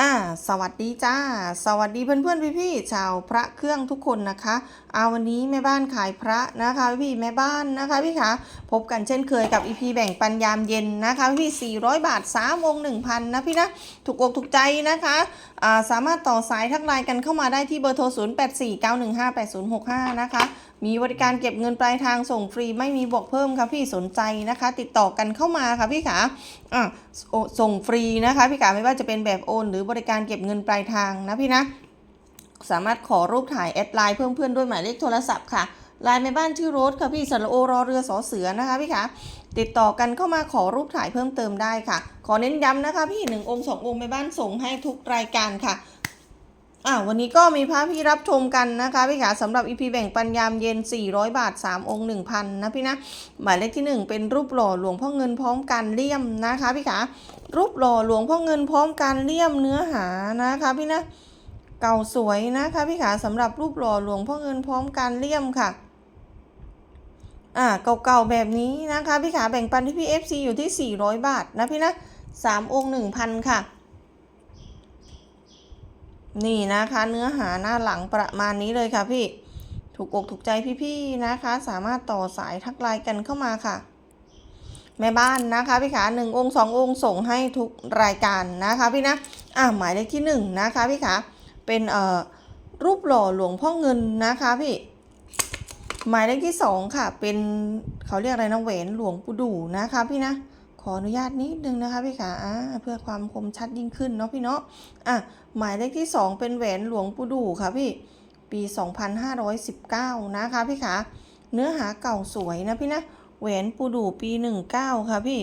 อ่าสวัสดีจ้า สวัสดีเพื่อนเพื่อนพี่พี่ชาวพระเครื่องทุกคนนะคะเอาวันนี้แม่บ้านขายพระนะคะพี่ๆแม่บ้านนะคะพี่คะพบกันเช่นเคยกับอีพีแบ่งปันยามเย็นนะคะพี่400 บาท3องค์1,000นะพี่นะถูกอกถูกใจนะคะ สามารถต่อสายทักไลน์กันเข้ามาได้ที่เบอร์โทร 0849158065 นะคะ มีบริการเก็บเงินปลายทางส่งฟรีไม่มีบวกเพิ่มค่ะพี่สนใจนะคะ ติดต่อกันเข้ามาค่ะพี่ขาะส่งฟรีนะคะพี่ขาไม่ว่าจะเป็นแบบโอน หรือบริการเก็บเงินปลายทางนะพี่นะ สามารถขอรูปถ่ายแอดไลน์เพิ่มเพื่อนด้วยหมายเลขโทรศัพท์ค่ะ ไลน์แม่บ้านชื่อโรสค่ะพี่สระโอรอเรือสอเสือนะคะพี่คะติดต่อกันเข้ามาขอรูปถ่ายเพิ่มเติมได้ค่ะ ขอเน้นย้ำนะคะ พี่หนึ่งองค์สององค์แม่บ้านส่งให้ทุกรายการค่ะอ่าวันนี้ก็มีพระพี่รับชมกันนะคะพี่ขาสำหรับอีพีแบ่งปันยามเย็น 400 บาท 3 องค์ 1,000 นะพี่นะหมายเลขที่ 1 เป็นรูปหล่อหลวงพ่อเงินพร้อมการเลี่ยมนะคะพี่ขารูปหล่อหลวงพ่อเงินพร้อมการเลี่ยมเนื้อหานะคะพี่นะเก่าสวยนะคะพี่ขาสำหรับรูปหล่อหลวงพ่อเงินพร้อมการเลี่ยมค่ะ อ่าเก่าๆแบบนี้นะคะพี่ขาแบ่งปันที่พี่ FC อยู่ที่ 400 บาทนะพี่นะ3องค์1,000ค่ะ นี่นะคะเนื้อหาหน้าหลังประมาณนี้เลยค่ะพี่ ถูกอกถูกใจพี่ๆนะคะ สามารถต่อสายทักไลน์กันเข้ามาค่ะ แม่บ้านนะคะพี่ขาหนึ่งองค์สององค์ส่งให้ทุกรายการนะคะพี่นะอะหมายเลขที่หนึ่งนะคะพี่ขาเป็นเอ่อรูปหล่อหลวงพ่อเงินนะคะพี่ หมายเลขที่สองค่ะ เป็นเขาเรียกอะไรนะแหวนหลวงปู่ดูนะคะพี่นะ ขออนุญาตนิดนึงนะคะพี่ขาเพื่อความคมชัดยิ่งขึ้นเนาะพี่เนาะอะหมายเลขที่2เป็นแหวนหลวงปู่ดูค่ะพี่ปี 2519 นะคะพี่ขาเนื้อหาเก่าสวยนะพี่นะแหวนปู่ดูปี 19 ค่ะพี่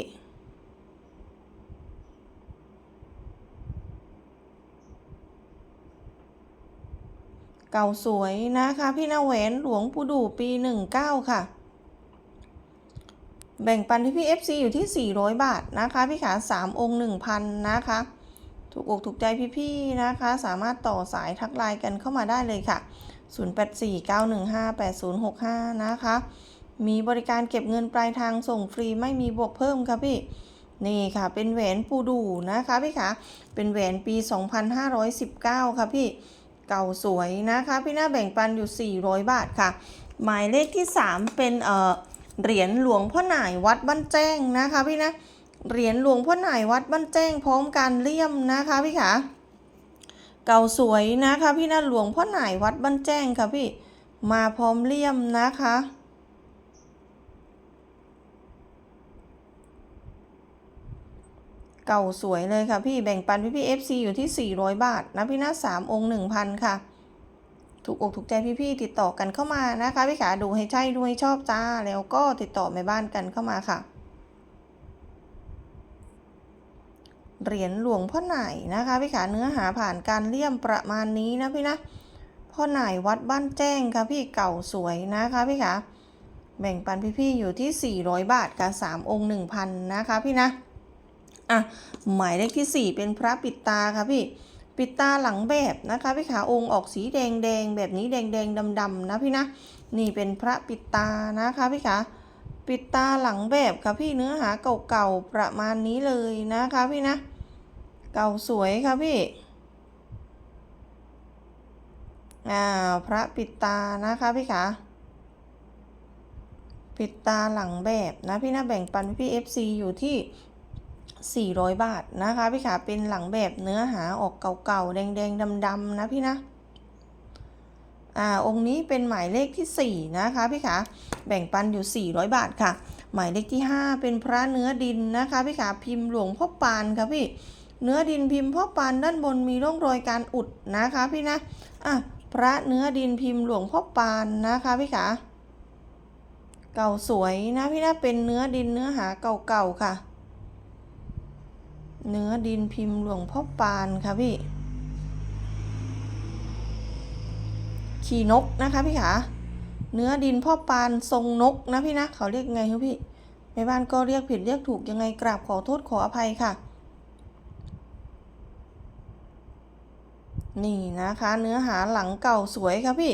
เก่าสวยนะคะ พี่นะแหวนหลวงปู่ดูปี19ค่ะ แบ่งปันที่พี่ FC อยู่ที่ 400 บาทนะคะ พี่ขา 3 องค์ 1,000 นะคะ ถูกอกถูกใจพี่ๆนะคะ สามารถต่อสายทักไลน์กันเข้ามาได้เลยค่ะ 0849158065 นะคะ มีบริการเก็บเงินปลายทางส่งฟรีไม่มีบวกเพิ่มค่ะพี่นี่ค่ะ เป็นแหวนปูดูนะคะพี่คะเป็นแหวนปี 2519 ค่ะพี่ เก่าสวยนะคะ พี่หน้าแบ่งปันอยู่ 400 บาทค่ะ หมายเลขที่ 3 เป็นเอ่อเหรียญหลวงพ่อหน่ายวัดบ้านแจ้งนะคะพี่นะเหรียญหลวงพ่อหน่ายวัดบ้านแจ้งพร้อมการเลี่ยมนะคะพี่ขาเก่าสวยนะคะพี่นะหลวงพ่อหน่ายวัดบ้านแจ้งค่ะพี่มาพร้อมเลี่ยมนะคะ เก่าสวยเลยค่ะพี่แบ่งปันพี่พี่ FC อยู่ที่ 400 บาทนะพี่นะ3องค์1,000ค่ะ ถูกอกถูกใจพี่ๆติดต่อกันเข้ามานะคะพี่ขาดูให้ใช่ดูให้ชอบจ้า แล้วก็ติดต่อแม่บ้านกันเข้ามาค่ะเหรียญหลวงพ่อหน่ายนะคะพี่ขาเนื้อหาผ่านการเลี่ยมประมาณนี้นะพี่นะพ่อหน่ายวัดบ้านแจ้งค่ะพี่เก่าสวยนะคะพี่ขาแบ่งปันพี่ๆอยู่ที่ 400 บาทกับ3องค์ 1,000 นะคะพี่นะ อะหมายเลขที่ 4 เป็นพระปิดตาค่ะพี่ ปิดตาหลังแบบนะคะพี่ขาองค์ออกสีแดงแดงแบบนี้แดงแดงดำดำนะพี่นะ นี่เป็นพระปิดตานะคะพี่ขาปิดตาหลังแบบค่ะพี่เนื้อหาเก่าๆประมาณนี้เลยนะคะพี่นะ เก่าสวยค่ะพี่อ่าพระปิดตานะคะพี่ขาปิดตาหลังแบบนะพี่นะแบ่งปันพี่ FC อยู่ที่ 400 บาทนะคะพี่ขาเป็นหลังแบบเนื้อหาออกเก่าๆ แดงๆดำๆนะพี่นะอ่าองค์นี้เป็นหมายเลขที่ 4 นะคะพี่ขาแบ่งปันอยู่ 400 บาทค่ะ หมายเลขที่ 5 เป็นพระเนื้อดินนะคะพี่ขาพิมพ์หลวงพ่อปานค่ะพี่เนื้อดินพิมพ์พ่อปานด้านบนมีร่องรอยการอุดนะคะพี่นะอะพระเนื้อดินพิมพ์หลวงพ่อปานนะคะพี่ขาเก่าสวยนะพี่นะเป็นเนื้อดินเนื้อหาเก่าๆค่ะ เนื้อดินพิมพ์หลวงพ่อปานค่ะพี่ ขี่นกนะคะพี่ขาเนื้อดินพ่อปานทรงนกนะพี่นะ เขาเรียกไงครับพี่แม่บ้านก็เรียกผิดเรียกถูกยังไงกราบขอโทษขออภัยค่ะ นี่นะคะ เนื้อหาหลังเก่าสวยค่ะพี่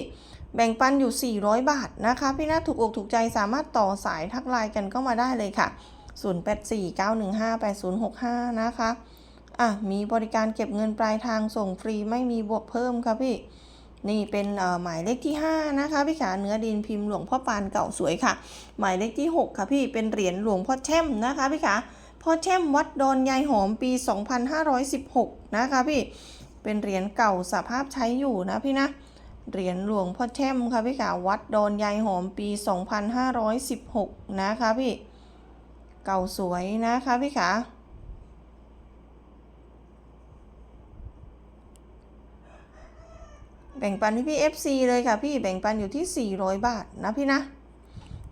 แบ่งปันอยู่ 400 บาทนะคะ พี่นะถูกอกถูกใจสามารถต่อสายทักไลน์กันเข้ามาได้เลยค่ะ 0849158065 นะคะ อะ มีบริการเก็บเงินปลายทางส่งฟรีไม่มีบวกเพิ่มครับพี่ นี่เป็นเอ่อหมายเลขที่ 5 นะคะ พี่ขาเนื้อดินพิมพ์หลวงพ่อปานเก่าสวยค่ะ หมายเลขที่ 6 ค่ะพี่ เป็นเหรียญหลวงพ่อแช่มนะคะพี่ขาพ่อแช่มวัดดอนยายหอมปี 2516 นะคะพี่ เป็นเหรียญเก่าสภาพใช้อยู่นะพี่นะเหรียญหลวงพ่อแช่มค่ะพี่ขาวัดดอนยายหอมปี 2516 นะคะพี่ เก่าสวยนะคะพี่ขาแบ่งปันพี่พี่ FC เลยค่ะพี่แบ่งปันอยู่ที่ 400 บาทนะพี่นะ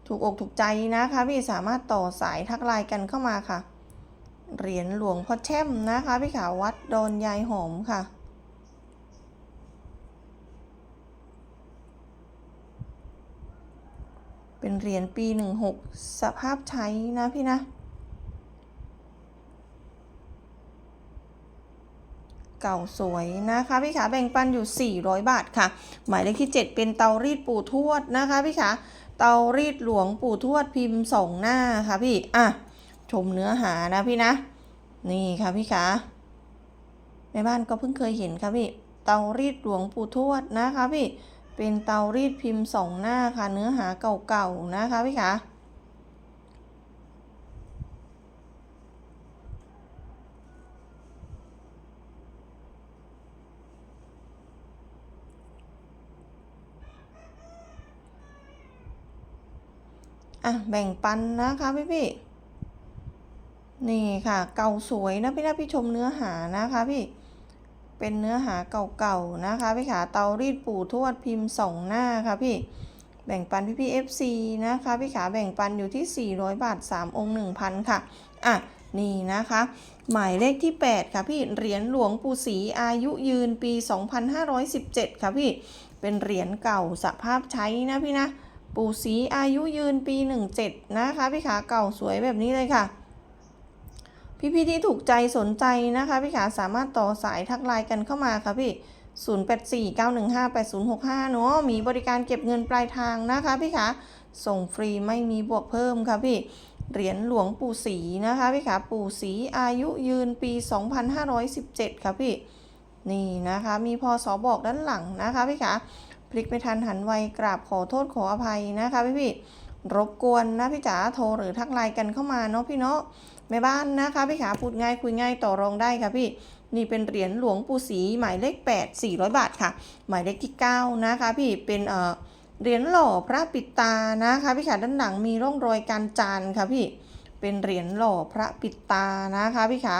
ถูกอกถูกใจนะคะ พี่สามารถต่อสายทักไลน์กันเข้ามาค่ะ เหรียญหลวงพ่อแช่มนะคะ พี่ขาวัดดอนยายหอมค่ะ เป็นเหรียญปี 16 สภาพใช้นะพี่นะ เก่าสวยนะคะพี่ขาแบ่งปันอยู่ 400 บาทค่ะ หมายเลขที่ 7 เป็นเตารีดปู่ทวดนะคะพี่ขาเตารีดหลวงปู่ทวดพิมพ์สองหน้าค่ะพี่ อะ ชมเนื้อหานะพี่นะ นี่ค่ะพี่ขาแม่บ้านก็เพิ่งเคยเห็นค่ะพี่ เตารีดหลวงปู่ทวดนะคะพี่ เป็นเตารีดพิมพ์สองหน้าค่ะ เนื้อหาเก่าๆนะคะพี่ขาอะแบ่งปันนะคะพี่พี่นี่ค่ะ เก่าสวยนะพี่นะพี่ชมเนื้อหานะคะพี่ เป็นเนื้อหาเก่าๆนะคะพี่ขาเตารีดปู่ทวดพิมพ์สองหน้าค่ะพี่แบ่งปันพี่พี่ FC นะคะพี่ขาแบ่งปันอยู่ที่ 400 บาท 3 องค์ 1,000 ค่ะ อะ นี่นะคะ หมายเลขที่ 8 ค่ะพี่ เหรียญหลวงปู่ศรีอายุยืนปี 2517 ค่ะพี่ เป็นเหรียญเก่าสภาพใช้นะพี่นะ ปู่ศรีอายุยืนปี 17 นะคะพี่ขาเก่าสวยแบบนี้เลยค่ะ พี่ๆที่ถูกใจสนใจนะคะพี่ขาสามารถต่อสายทักไลน์กันเข้ามาค่ะพี่ 0849158065 เนาะมีบริการเก็บเงินปลายทางนะคะพี่ขาส่งฟรีไม่มีบวกเพิ่มค่ะพี่เหรียญหลวงปู่ศรีนะคะพี่ขาปู่ศรีอายุยืนปี 2517 ค่ะพี่นี่นะคะมีพอสอบอกด้านหลังนะคะพี่ขาพลิกไม่ทันหันไวกราบขอโทษขออภัยนะคะพี่พี่ๆรบกวนนะพี่จ๋าโทรหรือทักไลน์กันเข้ามาเนาะพี่เนาะ แม่บ้านนะคะพี่ขาพูดง่ายคุยง่ายต่อรองได้ค่ะพี่นี่เป็นเหรียญหลวงปู่ศรีหมายเลข 8 400 บาทค่ะ หมายเลขที่ 9 นะคะพี่เป็นเอ่อเหรียญหล่อพระปิดตานะคะพี่ขาด้านหลังมีร่องรอยการจานค่ะพี่เป็นเหรียญหล่อพระปิดตานะคะพี่ขา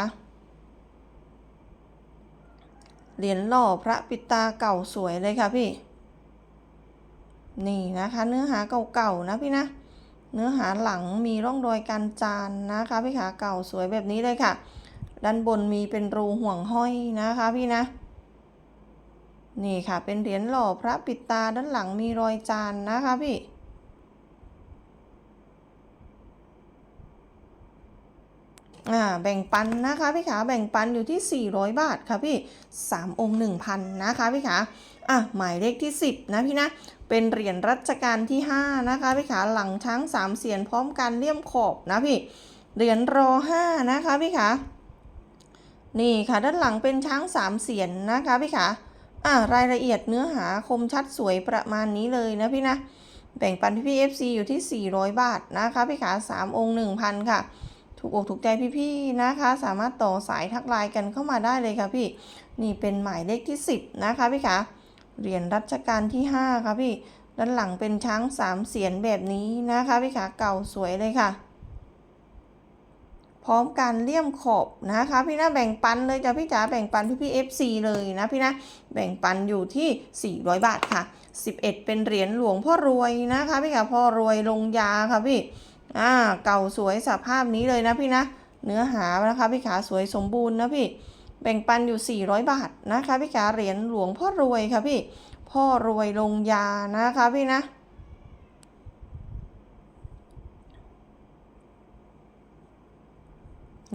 เหรียญหล่อพระปิดตาเก่าสวยเลยค่ะพี่ นี่นะคะ เนื้อหาเก่าๆนะพี่นะ เนื้อหาหลังมีร่องรอยการจานนะคะพี่ขาเก่าสวยแบบนี้เลยค่ะ ด้านบนมีเป็นรูห่วงห้อยนะคะพี่นะ นี่ค่ะเป็นเหรียญหล่อพระปิดตาด้านหลังมีรอยจานนะคะพี่อ่าแบ่งปันนะคะพี่ขาแบ่งปันอยู่ที่ 400 บาทค่ะพี่ 3 องค์ 1,000 นะคะพี่ขาอะหมายเลขที่ 10 นะพี่นะ เป็นเหรียญรัชกาลที่ 5 นะคะพี่ขาหลังช้างสามเสียนพร้อมกันเลี่ยมขอบนะพี่เหรียญรอ5นะคะพี่ขานี่ค่ะด้านหลังเป็นช้างสามเสียนนะคะพี่ขาอ่ารายละเอียดเนื้อหาคมชัดสวยประมาณนี้เลยนะพี่นะแบ่งปันพี่พี่ FC อยู่ที่ 400 บาทนะคะพี่ขา3องค์ 1,000 ค่ะ ถูกอกถูกใจพี่ๆนะคะ สามารถต่อสายทักไลน์กันเข้ามาได้เลยค่ะพี่ นี่เป็นหมายเลขที่ 10 นะคะพี่คะ เหรียญรัชกาลที่ 5 ค่ะพี่ด้านหลังเป็นช้างสามเสียนแบบนี้นะคะพี่คะเก่าสวยเลยค่ะ พร้อมการเลี่ยมขอบนะคะพี่นะแบ่งปันเลยจ้ะพี่จ๋าแบ่งปันพี่พี่ FC เลยนะพี่นะแบ่งปันอยู่ที่ 400 บาทค่ะ 11 เป็นเหรียญหลวงพ่อรวยนะคะพี่ค่ะพ่อรวยลงยาค่ะพี่อ่าเก่าสวยสภาพนี้เลยนะพี่นะเนื้อหานะคะพี่ขาสวยสมบูรณ์นะพี่ แบ่งปันอยู่ 400 บาทนะคะพี่ขาเหรียญหลวงพ่อรวยค่ะพี่ พ่อรวยลงยานะคะพี่นะ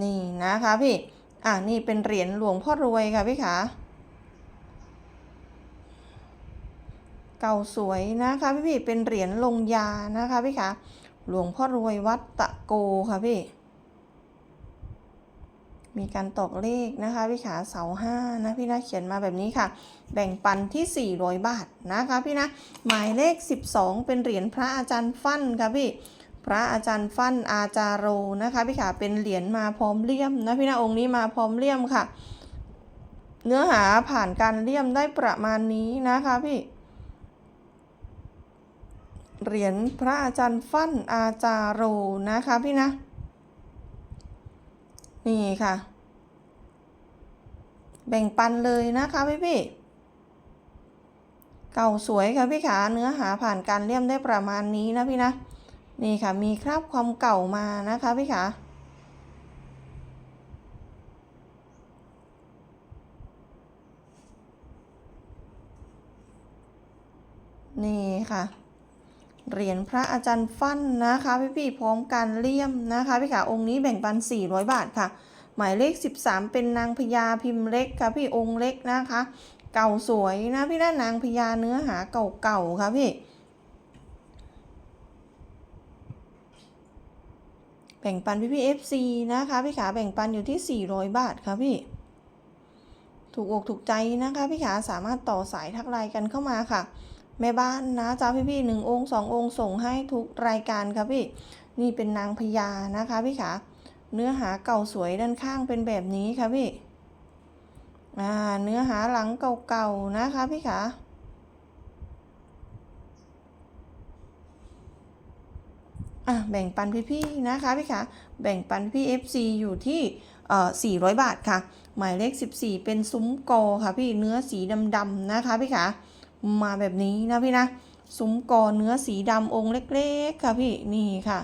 นี่นะคะพี่ อ่านี่เป็นเหรียญหลวงพ่อรวยค่ะพี่ขาเก่าสวยนะคะพี่พี่เป็นเหรียญลงยานะคะพี่ขาหลวงพ่อรวยวัดตะโกค่ะพี่ มีการตอกเลขนะคะพี่ขาเสาห้านะพี่นะเขียนมาแบบนี้ค่ะ แบ่งปันที่ 400 บาทนะคะพี่นะหมายเลข 12 เป็นเหรียญพระอาจารย์ฟั่นค่ะพี่พระอาจารย์ฟั่นอาจารโรนะคะพี่ขาเป็นเหรียญมาพร้อมเลี่ยมนะพี่นะองค์นี้มาพร้อมเลี่ยมค่ะ เนื้อหาผ่านการเลี่ยมได้ประมาณนี้นะคะพี่เหรียญพระอาจารย์ฟั่นอาจารโรนะคะพี่นะ นี่ค่ะ แบ่งปันเลยนะคะพี่พี่เก่าสวยค่ะพี่ขาเนื้อหาผ่านการเลี่ยมได้ประมาณนี้นะพี่นะ นี่ค่ะมีคราบความเก่ามานะคะพี่ขานี่ค่ะ เหรียญพระอาจารย์ฟั่นนะคะพี่พี่พร้อมการเลี่ยมนะคะพี่ขาองค์นี้แบ่งปัน 400 บาทค่ะ หมายเลข 13 เป็นนางพญาพิมพ์เล็กค่ะพี่องค์เล็กนะคะ เก่าสวยนะพี่นะนางพญาเนื้อหาเก่าๆค่ะพี่แบ่งปันพี่พี่ FC นะคะพี่ขาแบ่งปันอยู่ที่ 400 บาทค่ะพี่ ถูกอกถูกใจนะคะพี่ขาสามารถต่อสายทักไลน์กันเข้ามาค่ะ แม่บ้านนะจ้าพี่พี่หนึ่งองค์สององค์ส่งให้ทุกรายการครับพี่ นี่เป็นนางพญานะคะพี่ขาเนื้อหาเก่าสวยด้านข้างเป็นแบบนี้ค่ะพี่อ่าเนื้อหาหลังเก่าๆนะคะพี่ขาอะแบ่งปันพี่ๆนะคะพี่ขาแบ่งปันพี่ FC อยู่ที่เอ่อ400 บาทค่ะ หมายเลข 14 เป็นซุ้มโกค่ะพี่เนื้อสีดำๆนะคะพี่ขา มาแบบนี้นะพี่นะซุ้มกอเนื้อสีดำองค์เล็ก ๆ ค่ะพี่นี่ค่ะ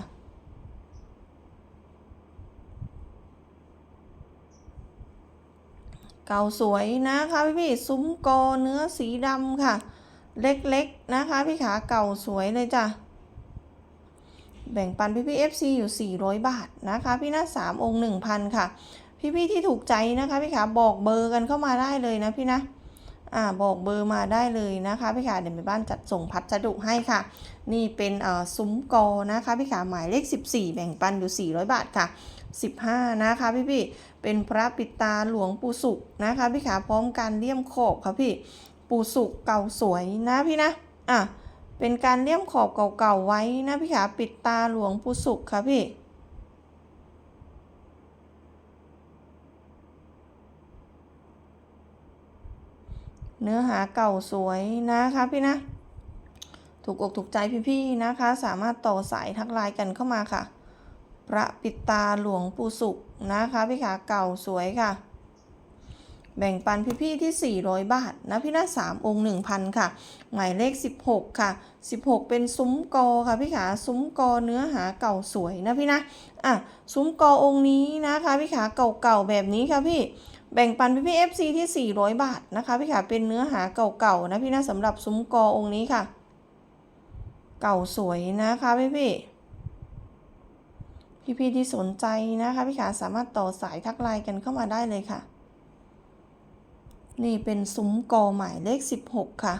เก่าสวยนะคะพี่พี่ซุ้มกอเนื้อสีดำค่ะ เล็กๆนะคะ พี่ขาเก่าสวยเลยจ้ะแบ่งปันพี่พี่ FC อยู่ 400 บาทนะคะ พี่นะสามองค์1,000ค่ะ พี่พี่ๆที่ถูกใจนะคะ พี่ขาบอกเบอร์กันเข้ามาได้เลยนะพี่นะ อ่าบอกเบอร์มาได้เลยนะคะพี่ขาเดี๋ยวแม่บ้านจัดส่งพัสดุให้ค่ะ นี่เป็นเอ่อซุ้มกอนะคะพี่ขาหมายเลข 14 แบ่งปันอยู่ 400 บาทค่ะ 15 นะคะพี่พี่เป็นพระปิตาหลวงปู่สุกนะคะพี่ขาพร้อมการเลี่ยมขอบค่ะพี่ปู่สุกเก่าสวยนะพี่นะอะเป็นการเลี่ยมขอบเก่าๆไว้นะพี่ขาปิดตาหลวงปู่สุกค่ะพี่ เนื้อหาเก่าสวยนะคะพี่นะ ถูกอกถูกใจพี่ๆนะคะ สามารถต่อสายทักไลน์กันเข้ามาค่ะ พระปิดตาหลวงปู่สุขนะคะพี่ขาเก่าสวยค่ะ แบ่งปันพี่ๆที่ 400 บาทนะพี่นะ3องค์ 1,000 ค่ะ หมายเลข 16 ค่ะ 16 เป็นซุ้มกอค่ะพี่ขาซุ้มกอเนื้อหาเก่าสวยนะพี่นะอะซุ้มกอองค์นี้นะคะพี่ขาเก่าๆแบบนี้ค่ะพี่ แบ่งปันพี่พี่ FC ที่ 400 บาทนะคะพี่ขาเป็นเนื้อหาเก่าๆนะพี่นะสำหรับซุ้มกอองค์นี้ค่ะ เก่าสวยนะคะพี่พี่พี่พี่ที่สนใจนะคะพี่ขาสามารถต่อสายทักไลน์กันเข้ามาได้เลยค่ะ นี่เป็นซุ้มกอหมายเลข 16 ค่ะ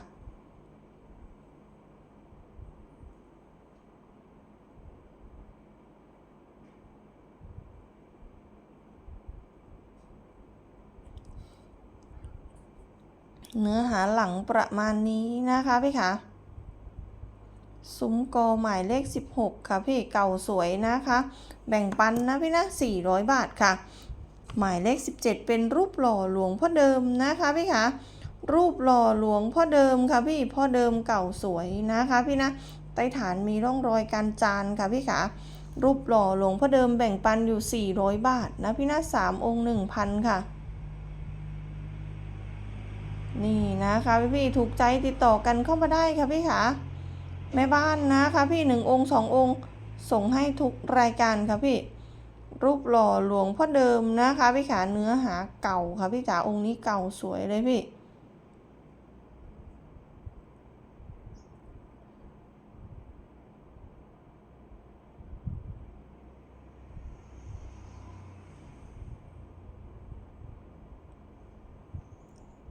เนื้อหาหลังประมาณนี้นะคะพี่คะซุ้มกอหมายเลข 16 ค่ะพี่เก่าสวยนะคะ แบ่งปันนะพี่นะ 400 บาทค่ะ หมายเลข 17 เป็นรูปหล่อหลวงพ่อเดิมนะคะพี่คะรูปหล่อหลวงพ่อเดิมค่ะพี่พ่อเดิมเก่าสวยนะคะพี่นะใต้ฐานมีร่องรอยการจานค่ะพี่คะรูปหล่อหลวงพ่อเดิมแบ่งปันอยู่ 400 บาทนะพี่นะ3องค์ 1,000 ค่ะ นี่นะคะพี่พี่ถูกใจติดต่อกันเข้ามาได้ค่ะพี่ขาแม่บ้านนะคะพี่หนึ่งองค์สององค์ ส่งให้ทุกรายการค่ะพี่ รูปหล่อหลวงพ่อเดิมนะคะพี่ขาเนื้อหาเก่าค่ะพี่จ๋าองค์นี้เก่าสวยเลยพี่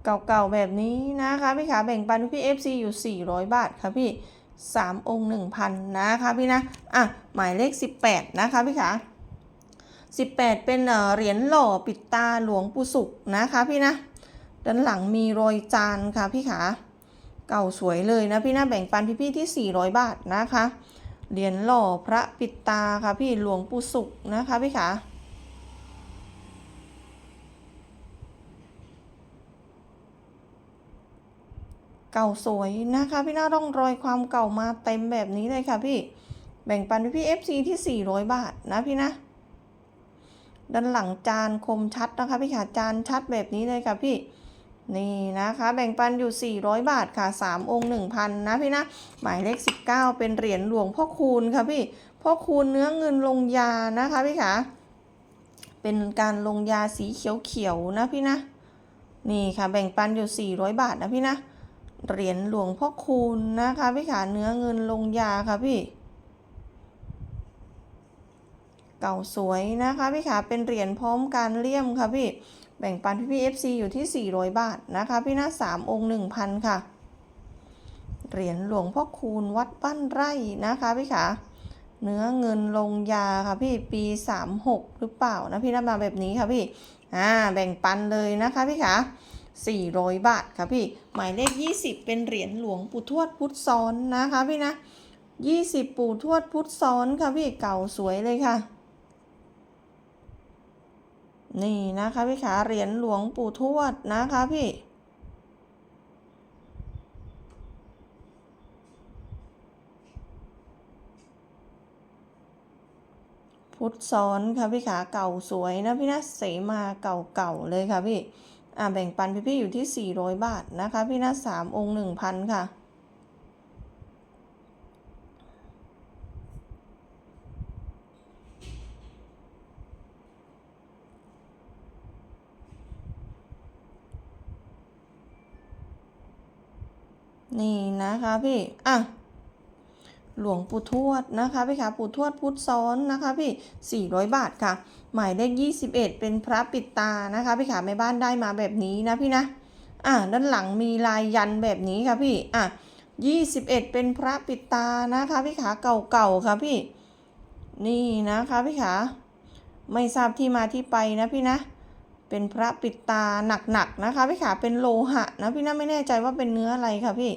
เก่าๆแบบนี้นะคะพี่ขาแบ่งปันพี่ FC อยู่ 400 บาทค่ะพี่ 3 องค์ 1,000 นะคะพี่นะ อะ หมายเลข 18 นะคะพี่ขา18 เป็นเอ่อเหรียญหล่อปิดตาหลวงปู่สุขนะคะพี่นะ ด้านหลังมีรอยจานค่ะพี่ขาเก่าสวยเลยนะพี่นะแบ่งปันพี่ๆที่ 400 บาทนะคะ เหรียญหล่อพระปิดตาค่ะพี่หลวงปู่สุขนะคะพี่ขา เก่าสวยนะคะพี่หน้าร่องรอยความเก่ามาเต็มแบบนี้เลยค่ะพี่ แบ่งปันพี่ FC ที่ 400 บาทนะพี่นะ ด้านหลังจานคมชัดนะคะพี่ค่ะจานชัดแบบนี้เลยค่ะพี่นี่นะคะแบ่งปันอยู่ 400 บาทค่ะ 3 องค์ 1,000 นะพี่นะ หมายเลข 19 เป็นเหรียญหลวงพ่อคูณค่ะพี่พ่อคูณเนื้อเงินลงยานะคะพี่ค่ะเป็นการลงยาสีเขียวๆนะพี่นะ นี่ค่ะแบ่งปันอยู่ 400 บาทนะพี่นะ เหรียญหลวงพ่อคูณนะคะพี่ขาเนื้อเงินลงยาค่ะพี่ เก่าสวยนะคะพี่ขาเป็นเหรียญพร้อมการเลี่ยมค่ะพี่ แบ่งปันพี่พี่ FC อยู่ที่ 400 บาทนะคะพี่นะ3องค์ 1,000 ค่ะ เหรียญหลวงพ่อคูณวัดบ้านไร่นะคะพี่ขาเนื้อเงินลงยาค่ะพี่ปี 36 หรือเปล่านะพี่นะมาแบบนี้ค่ะพี่ อ่าแบ่งปันเลยนะคะพี่ขา 400 บาทค่ะพี่ หมายเลข 20 เป็นเหรียญหลวงปู่ทวดพุทธซ้อนนะคะพี่นะ 20 ปู่ทวดพุทธซ้อนค่ะพี่เก่าสวยเลยค่ะ นี่นะคะพี่ขาเหรียญหลวงปู่ทวดนะคะพี่พุทธซ้อนค่ะพี่ขาเก่าสวยนะพี่นะเสมาเก่าๆเลยค่ะพี่ อ่าแบ่งปันพี่ๆอยู่ที่ 400 บาทนะคะ พี่นะสามองค์1,000ค่ะนี่นะคะพี่ อะ หลวงปู่ทวดนะคะพี่ขาปู่ทวดพุทธซ้อนนะคะพี่ 400 บาทค่ะ หมายเลข 21 เป็นพระปิดตานะคะพี่ขาแม่บ้านได้มาแบบนี้นะพี่นะ อะด้านหลังมีลายยันแบบนี้ค่ะพี่ อะ 21 เป็นพระปิดตานะคะพี่ขาเก่าๆค่ะพี่ นี่นะคะพี่ขาไม่ทราบที่มาที่ไปนะพี่นะ เป็นพระปิดตาหนักๆนะคะพี่ขาเป็นโลหะนะพี่นะไม่แน่ใจว่าเป็นเนื้ออะไรค่ะพี่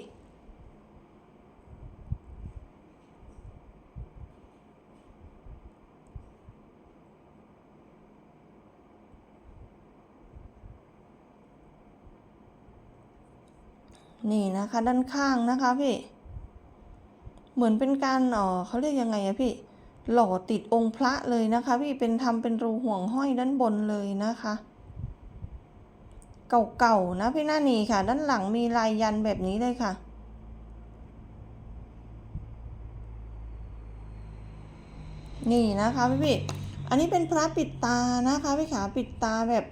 นี่นะคะด้านข้างนะคะพี่ เหมือนเป็นการเออเขาเรียกยังไงอะพี่ หล่อติดองค์พระเลยนะคะ พี่เป็นทำเป็นรูห่วงห้อยด้านบนเลยนะคะ เก่าๆนะพี่หน้านีค่ะ ด้านหลังมีลายยันแบบนี้เลยค่ะนี่นะคะพี่พี่ อันนี้เป็นพระปิดตานะคะพี่ขาปิดตาแบบ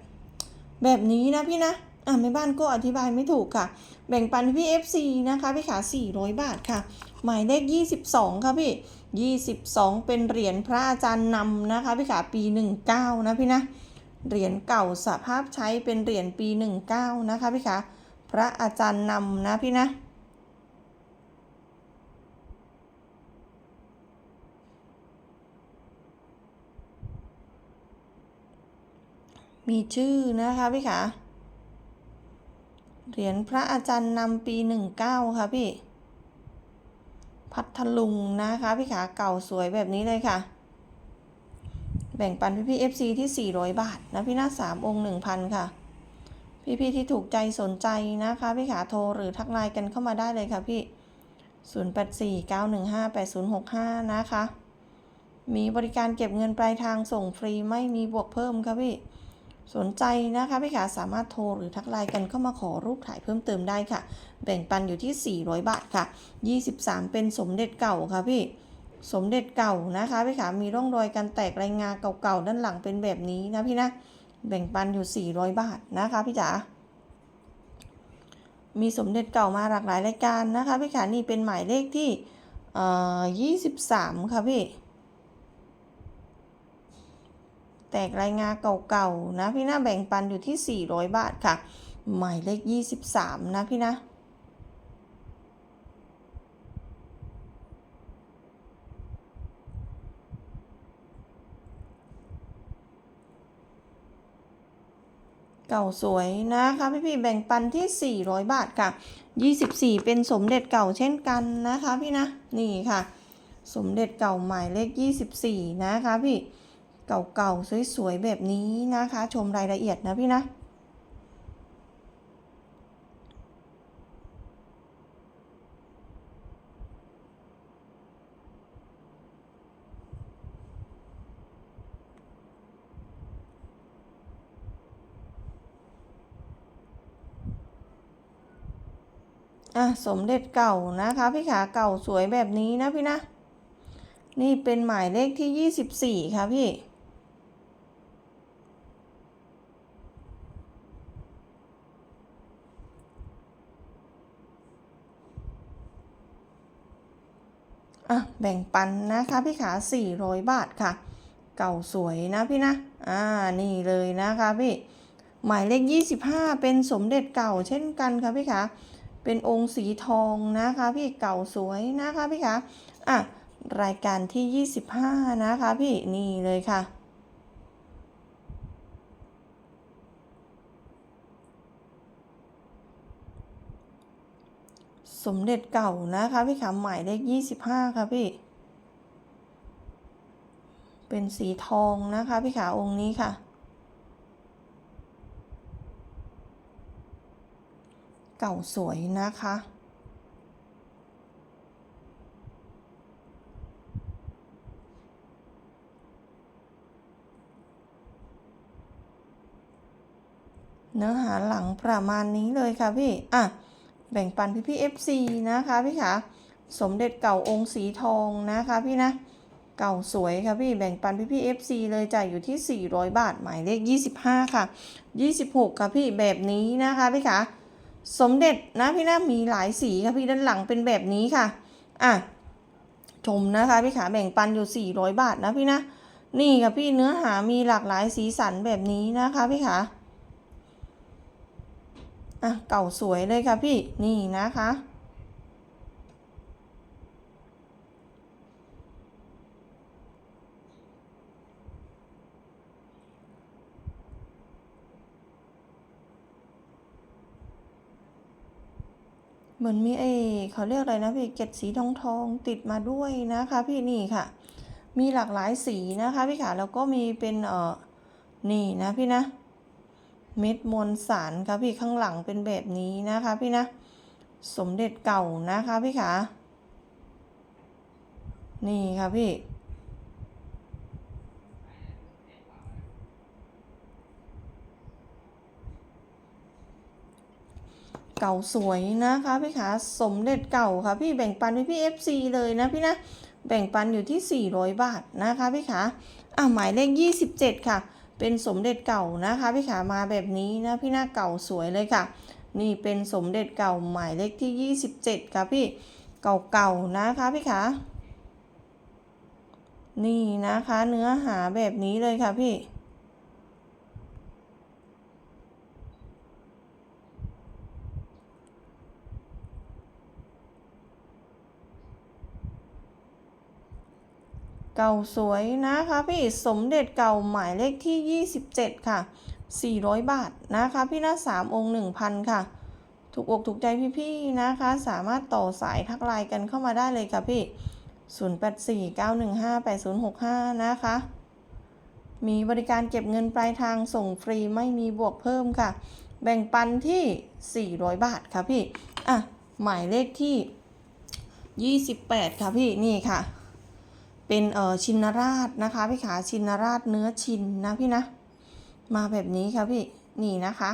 แบบนี้นะพี่นะ อะแม่บ้านก็อธิบายไม่ถูกค่ะ แบ่งปันพี่ FC นะคะพี่ขา400 บาทค่ะ หมายเลข 22 ค่ะพี่ 22 เป็นเหรียญพระอาจารย์นำนะคะพี่ขาปี 19 นะพี่นะ เหรียญเก่าสภาพใช้เป็นเหรียญปี 19 นะคะพี่ขาพระอาจารย์นำนะพี่นะมีชื่อนะคะพี่ขา เหรียญพระอาจารย์นำปีหนึ่งเก้าค่ะพี่ พัทลุงนะคะ พี่ขาเก่าสวยแบบนี้เลยค่ะ แบ่งปันพี่พี่ FC ที่400บาทนะพี่หน้า3องค์1,000ค่ะ พี่พี่ที่ถูกใจสนใจนะคะ พี่ขาโทรหรือทักไลน์กันเข้ามาได้เลยค่ะพี่0849158065นะคะ มีบริการเก็บเงินปลายทางส่งฟรีไม่มีบวกเพิ่มค่ะพี่ สนใจนะคะพี่ขาสามารถโทรหรือทักไลน์กันเข้ามาขอรูปถ่ายเพิ่มเติมได้ค่ะ แบ่งปันอยู่ที่ 400 บาทค่ะ 23 เป็นสมเด็จเก่าค่ะพี่ สมเด็จเก่านะคะพี่ขามีร่องรอยการแตกรายงาเก่าๆด้านหลังเป็นแบบนี้นะพี่นะ แบ่งปันอยู่ 400 บาทนะคะพี่จ๋า มีสมเด็จเก่ามาหลากหลายรายการนะคะพี่ขานี่เป็นหมายเลขที่ 23 ค่ะพี่ แตกรายงาเก่าๆนะพี่นะแบ่งปันอยู่ที่ 400 บาทค่ะ หมายเลข 23 นะพี่นะเก่าสวยนะคะพี่พี่แบ่งปันที่ 400 บาทค่ะ 24 เป็นสมเด็จเก่าเช่นกันนะคะพี่นะ นี่ค่ะ สมเด็จเก่าหมายเลข 24 นะคะพี่ เก่าๆ สวยๆ แบบนี้นะคะ ชมรายละเอียดนะพี่นะ อะ สมเด็จเก่านะคะ พี่ขาเก่าสวยแบบนี้นะพี่นะ นี่เป็นหมายเลขที่ 24 ค่ะพี่ อะแบ่งปันนะคะพี่ขา400 บาทค่ะ เก่าสวยนะพี่นะ อ่านี่เลยนะคะพี่ หมายเลข 25 เป็นสมเด็จเก่าเช่นกันค่ะพี่ขาเป็นองค์สีทองนะคะพี่เก่าสวยนะคะพี่ขาอะรายการที่ 25 นะคะพี่นี่เลยค่ะ สมเด็จเก่านะคะพี่คะหมายเลข25ค่ะพี่ เป็นสีทองนะคะพี่ขาองค์นี้ค่ะ เก่าสวยนะคะเนื้อหาหลังประมาณนี้เลยค่ะพี่ อะ แบ่งปันพี่พี่ FC นะคะพี่คะสมเด็จเก่าองค์สีทองนะคะพี่นะ เก่าสวยค่ะพี่แบ่งปันพี่พี่ FC เลยจ่ายอยู่ที่ 400 บาทหมายเลข 25 ค่ะ 26 ค่ะพี่แบบนี้นะคะพี่คะสมเด็จนะพี่นะมีหลายสีค่ะพี่ด้านหลังเป็นแบบนี้ค่ะอะชมนะคะพี่ขาแบ่งปันอยู่ 400 บาทนะพี่นะนี่ค่ะพี่เนื้อหามีหลากหลายสีสันแบบนี้นะคะพี่ขา อะเก่าสวยเลยค่ะพี่นี่นะคะ เหมือนมีไอ้เขาเรียกอะไรนะพี่เกล็ดสีทองทองติดมาด้วยนะคะพี่นี่ค่ะ มีหลากหลายสีนะคะพี่ขาแล้วก็มีเป็นเออนี่นะพี่นะ เม็ดมวลสารค่ะพี่ข้างหลังเป็นแบบนี้นะคะพี่นะ สมเด็จเก่านะคะพี่ขานี่ค่ะพี่ เก่าสวยนะคะพี่ขาสมเด็จเก่าค่ะพี่แบ่งปันพี่พี่ FC เลยนะพี่นะ แบ่งปันอยู่ที่ 400 บาทนะคะพี่ขาอะหมายเลข 27 ค่ะ เป็นสมเด็จเก่านะคะพี่ขามาแบบนี้นะพี่หน้าเก่าสวยเลยค่ะ นี่เป็นสมเด็จเก่าหมายเลขที่ 27 ค่ะพี่เก่าๆนะคะพี่ขานี่นะคะเนื้อหาแบบนี้เลยค่ะพี่ เก่าสวยนะคะพี่สมเด็จเก่าหมายเลขที่ 27 ค่ะ 400 บาทนะคะพี่นะ3องค์ 1,000 ค่ะ ถูกอกถูกใจพี่ๆนะคะ สามารถต่อสายทักไลน์กันเข้ามาได้เลยค่ะพี่ 0849158065 นะคะ มีบริการเก็บเงินปลายทางส่งฟรีไม่มีบวกเพิ่มค่ะ แบ่งปันที่ 400 บาทค่ะพี่ อะ หมายเลขที่ 28 ค่ะพี่นี่ค่ะ เป็นเออชินราชนะคะพี่ขาชินราชเนื้อชินนะพี่นะ มาแบบนี้ค่ะพี่นี่นะคะ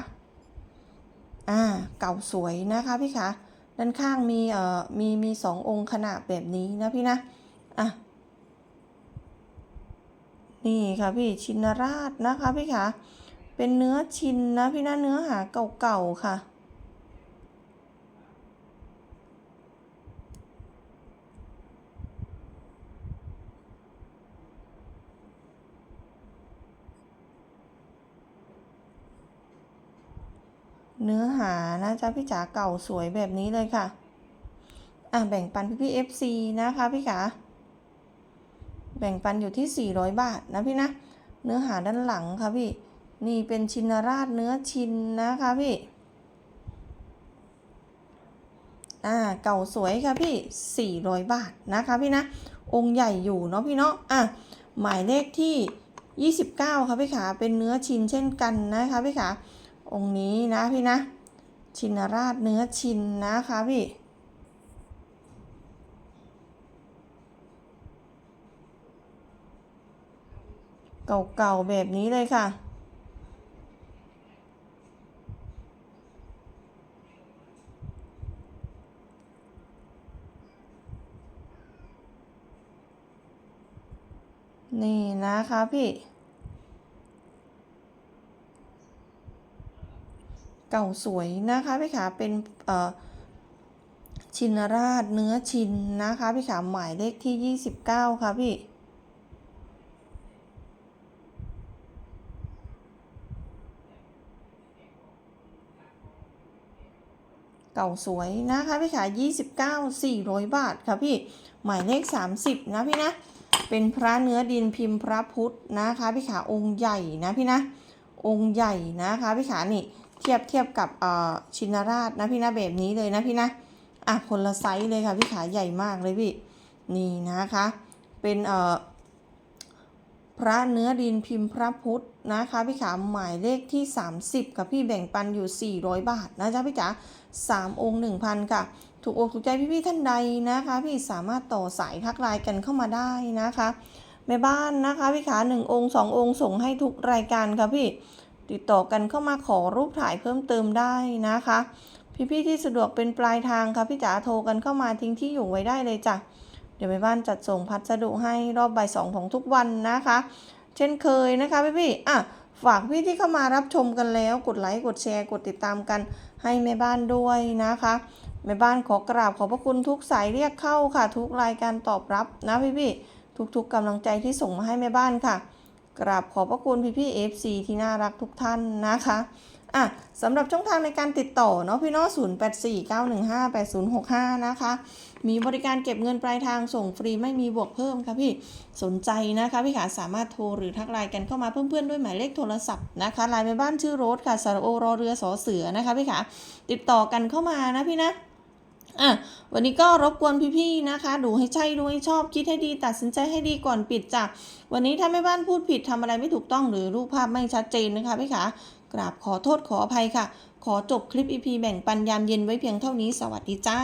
อ่าเก่าสวยนะคะพี่ขาด้านข้างมีเอ่อมีมีสององค์ขนาดแบบนี้นะพี่นะอะนี่ค่ะพี่ชินราชนะคะพี่ขาเป็นเนื้อชินนะพี่นะเนื้อหาเก่าๆค่ะ เนื้อหานะจ๊ะพี่จ๋าเก่าสวยแบบนี้เลยค่ะ อะแบ่งปันพี่พี่ FC นะคะพี่ขาแบ่งปันอยู่ที่ 400 บาทนะพี่นะ เนื้อหาด้านหลังค่ะพี่ นี่เป็นชินราชเนื้อชินนะคะพี่ อ่าเก่าสวยค่ะพี่ 400 บาทนะคะพี่นะ องค์ใหญ่อยู่เนาะพี่เนาะ อะหมายเลขที่ 29 ค่ะพี่ขาเป็นเนื้อชินเช่นกันนะคะพี่ขา องค์นี้นะพี่นะ ชินราชเนื้อชินนะคะพี่เก่าๆแบบนี้เลยค่ะ นี่นะคะพี่ เก่าสวยนะคะพี่ขาเป็นชินราชเนื้อชินนะคะพี่ขาหมายเลขที่ 29 ค่ะพี่เก่าสวยนะคะพี่ขา29 400 บาทค่ะพี่ หมายเลข 30 นะพี่นะ เป็นพระเนื้อดินพิมพ์พระพุทธนะคะพี่ขาองค์ใหญ่นะพี่นะ องค์ใหญ่นะคะพี่ขานี่ เทียบเทียบกับชินราชนะพี่นะแบบนี้เลยนะพี่นะอะคนละไซส์เลยค่ะพี่ขาใหญ่มากเลยพี่นี่นะคะ เป็นเอ่อพระเนื้อดินพิมพ์พระพุทธนะคะพี่ขาหมายเลขที่ 30กับพี่แบ่งปันอยู่ 400 บาทนะจ๊ะพี่จ๋าสามองค์1,000 ค่ะ ถูกอกถูกใจพี่ๆท่านใดนะคะ พี่สามารถต่อสายทักไลน์กันเข้ามาได้นะคะแม่บ้านนะคะพี่ขาหนึ่งองค์สององค์ส่งให้ทุกรายการค่ะพี่ ติดต่อกันเข้ามาขอรูปถ่ายเพิ่มเติมได้นะคะ พี่ๆที่สะดวกเป็นปลายทางค่ะพี่จ๋าโทรกันเข้ามาทิ้งที่อยู่ไว้ได้เลยจ้ะเดี๋ยวแม่บ้านจัดส่งพัสดุให้รอบบ่ายสองของทุกวันนะคะ เช่นเคยนะคะพี่ๆอะฝากพี่ที่เข้ามารับชมกันแล้วกดไลค์กดแชร์กดติดตามกันให้แม่บ้านด้วยนะคะแม่บ้านขอกราบขอบพระคุณทุกสายเรียกเข้าค่ะ ทุกรายการตอบรับนะพี่ๆทุกๆกำลังใจที่ส่งมาให้แม่บ้านค่ะ กราบขอบพระคุณพี่ๆ FC ที่น่ารักทุกท่านนะคะอะสำหรับช่องทางในการติดต่อเนาะพี่เน้อง0849158065 นะคะ มีบริการเก็บเงินปลายทางส่งฟรีไม่มีบวกเพิ่มค่ะพี่สนใจนะคะพี่ขาสามารถโทรหรือทักไลน์กันเข้ามาเพื่อนๆ ด้วยหมายเลขโทรศัพท์นะคะไลน์แม่บ้านชื่อโรสค่ะสระโอรอเรือสอเสือนะคะพี่ขาติดต่อกันเข้ามานะพี่นะ อะวันนี้ก็รบกวนพี่ๆนะคะ ดูให้ใช่ดูให้ชอบคิดให้ดี ตัดสินใจให้ดีก่อนปิดจ้ะวันนี้ถ้าแม่บ้านพูดผิดทำอะไรไม่ถูกต้องหรือรูปภาพไม่ชัดเจนนะคะพี่ขากราบขอโทษขออภัยค่ะ ขอจบคลิปอีพีแบ่งปันยามเย็นไว้เพียงเท่านี้สวัสดีจ้า